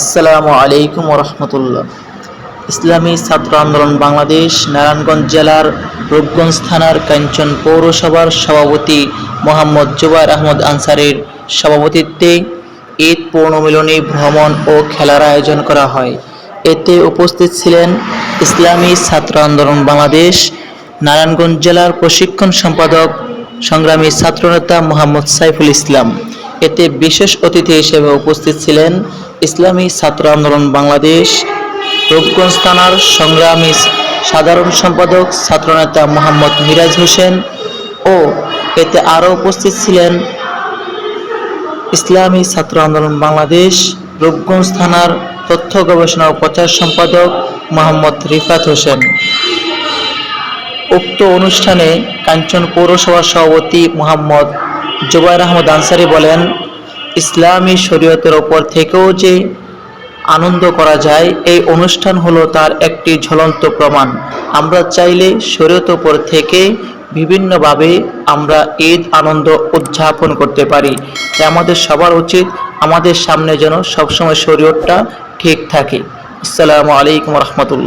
আসসালামু আলাইকুম রহমতুল্লাহ ইসলামী ছাত্র আন্দোলন বাংলাদেশ, নারায়ণগঞ্জ জেলার রূপগঞ্জ থানার কাঞ্চন পৌরসভার সভাপতি মোহাম্মদ জুবাইর আহমদ আনসারের সভাপতিত্বে ঈদ পূর্ণমিলনী ভ্রমণ ও খেলার আয়োজন করা হয়। এতে উপস্থিত ছিলেন ইসলামী ছাত্র আন্দোলন বাংলাদেশ, নারায়ণগঞ্জ জেলার প্রশিক্ষণ সম্পাদক, সংগ্রামী ছাত্রনেতা মোহাম্মদ সাইফুল ইসলাম। এতে বিশেষ অতিথি হিসেবে উপস্থিত ছিলেন ইসলামী ছাত্র আন্দোলন বাংলাদেশ, রূপগঞ্জ থানার সংগ্রামী সাধারণ সম্পাদক ছাত্রনেতা মোহাম্মদ মিরাজ হোসেন ও এতে আরও উপস্থিত ছিলেন ইসলামী ছাত্র আন্দোলন বাংলাদেশ, রূপগঞ্জ থানার তথ্য গবেষণা ও প্রচার সম্পাদক মোহাম্মদ রিফাত হোসেন। উক্ত অনুষ্ঠানে কাঞ্চন পৌরসভার সভাপতি মোহাম্মদ জুবাইর আহমদ আনসারি বলেন, ইসলামী শরীয়তের ওপর থেকেও যে আনন্দ করা যায়, এই অনুষ্ঠান হলো তার একটি ঝলন্ত প্রমাণ। আমরা চাইলে শরীয়ত ওপর থেকে বিভিন্নভাবে আমরা ঈদ আনন্দ উদযাপন করতে পারি। তাই আমাদের সবার উচিত আমাদের সামনে যেন সবসময় শরীয়তটা ঠিক থাকে। আসসালামু আলাইকুম রহমতুল্লাহ।